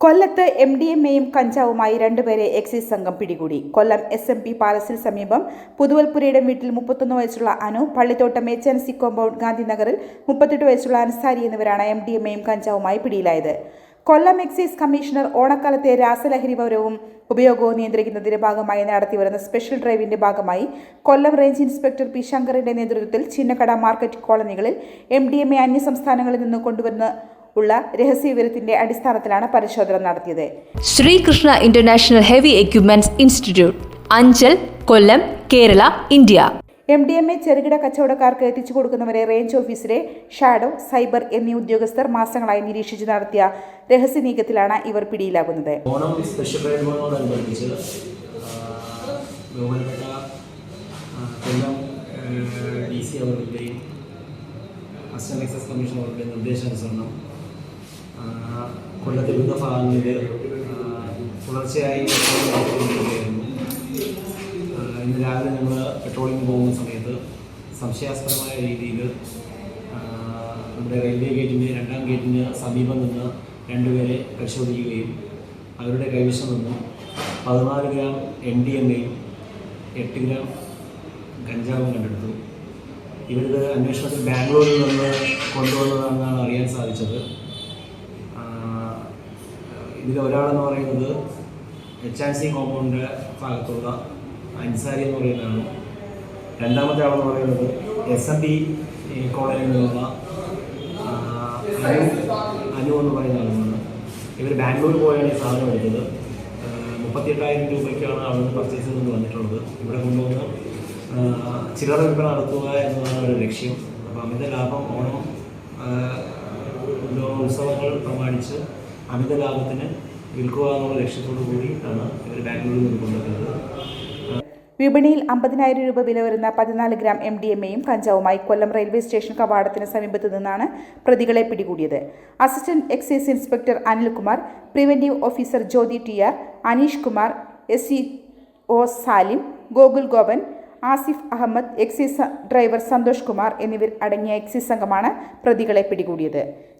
കൊല്ലത്ത് M D M എയും കഞ്ചാവുമായി രണ്ടുപേരെ എക്സൈസ് സംഘം പിടികൂടി. കൊല്ലം എസ് എം പി പാലസിന് സമീപം പുതുവൽപുരയുടെ വീട്ടിൽ മുപ്പത്തൊന്ന് വയസ്സുള്ള അനു പള്ളിത്തോട്ടം എച്ച് കോമ്പൗണ്ട് ഗാന്ധിനഗറിൽ മുപ്പത്തെട്ട് വയസ്സുള്ള അൻസാരി എന്നിവരാണ് എം ഡി എം എയും കഞ്ചാവുമായി പിടിയിലായത്. കൊല്ലം എക്സൈസ് കമ്മീഷണർ ഓണക്കാലത്തെ രാസലഹരി പൗരവും ഉപയോഗവും നിയന്ത്രിക്കുന്നതിന്റെ ഭാഗമായി നടത്തിവരുന്ന സ്പെഷ്യൽ ഡ്രൈവിന്റെ ഭാഗമായി കൊല്ലം റേഞ്ച് ഇൻസ്പെക്ടർ പി ശങ്കറിന്റെ നേതൃത്വത്തിൽ ചിന്നക്കട മാർക്കറ്റ് കോളനികളിൽ എം ഡി എം എ അന്യസംസ്ഥാനങ്ങളിൽ നിന്ന് കൊണ്ടുവരുന്ന ഉള്ള രഹസ്യവിവരത്തിന്റെ അടിസ്ഥാനത്തിലാണ് പരിശോധന നടത്തിയത്. Sreekrishna international heavy equipments institute Anchal Kollam Kerala India. M D M A ചെറുകിട കച്ചവടക്കാർക്ക് എത്തിച്ചു കൊടുക്കുന്നവരെ റേഞ്ച് ഓഫീസിലെ ഷാഡോ സൈബർ എന്നീ ഉദ്യോഗസ്ഥർ മാസങ്ങളായി നിരീക്ഷിച്ചു നടത്തിയ രഹസ്യ നീക്കത്തിലാണ് ഇവർ പിടിയിലാകുന്നത്. അസിസ്റ്റന്റ് എക്സൈസ് കമ്മീഷൻ അവരുടെയും നിർദ്ദേശാനുസരണം കൊല്ലത്തെ വിവിധ ഭാഗങ്ങളിൽ തുടർച്ചയായി ഇന്ന് രാവിലെ ഞങ്ങൾ പെട്രോളിംഗ് പോകുന്ന സമയത്ത് സംശയാസ്പദമായ രീതിയിൽ നമ്മുടെ റെയിൽവേ ഗേറ്റിന്റെ രണ്ടാം ഗേറ്റിന് സമീപം നിന്ന് രണ്ടുപേരെ പരിശോധിക്കുകയും അവരുടെ കൈവശം നിന്ന് പതിനാല് ഗ്രാം എം ഡി എം എയും എട്ട് ഗ്രാം കഞ്ചാവും കണ്ടെടുത്തു. ഇവരിത് അന്വേഷണത്തിൽ ബാംഗ്ലൂരിൽ നിന്ന് കൊണ്ടുവന്നതാണെന്നാണ് അറിയാൻ സാധിച്ചത്. ഇതിൽ ഒരാളെന്ന് പറയുന്നത് എച്ച് ആൻഡ് സി കോമ്പൗണ്ടിന്റെ ഭാഗത്തുള്ള അൻസാരി എന്ന് പറയുന്നതാണ്. രണ്ടാമത്തെ ആളെന്ന് പറയുന്നത് എസ് എം പി കോളേജിൽ നിന്നുള്ള അനു എന്ന് പറയുന്ന ആളാണ്. ഇവർ ബാംഗ്ലൂർ പോയാണ് ഈ സാധനം എടുത്തത് മുപ്പത്തിയെട്ടായിരം രൂപയ്ക്കാണ് അവിടുന്ന് പർച്ചേസ് ചെയ്തെന്ന് വന്നിട്ടുള്ളത് ഇവിടെ കൊണ്ടുവന്ന് ചില്ലറ വിൽപ്പന നടത്തുക എന്നതാണ് ഒരു ലക്ഷ്യം. അപ്പോൾ അമിത ലാഭം ഓണം ഉത്സവങ്ങൾ പ്രമാണിച്ച് അമിത ലാഭത്തിന് വിൽക്കുക എന്നുള്ള ലക്ഷ്യത്തോടു കൂടി ആണ് ഇവർ ബാംഗ്ലൂരിൽ നിന്ന് കൊണ്ടുവരുന്നത്. വിപണിയിൽ അമ്പതിനായിരം രൂപ വില വരുന്ന പതിനാല് ഗ്രാം എം ഡി എം എയും കഞ്ചാവുമായി കൊല്ലം റെയിൽവേ സ്റ്റേഷൻ കവാടത്തിന് സമീപത്ത് നിന്നാണ് പ്രതികളെ പിടികൂടിയത്. Assistant excise inspector Anilkumar preventive officer Jyothi T R Aneesh Kumar S C O Salim Gokul Gopan Asif Ahammed excise driver Santhosh Kumar എന്നിവർ അടങ്ങിയ എക്സൈസ് സംഘമാണ് പ്രതികളെ പിടികൂടിയത്.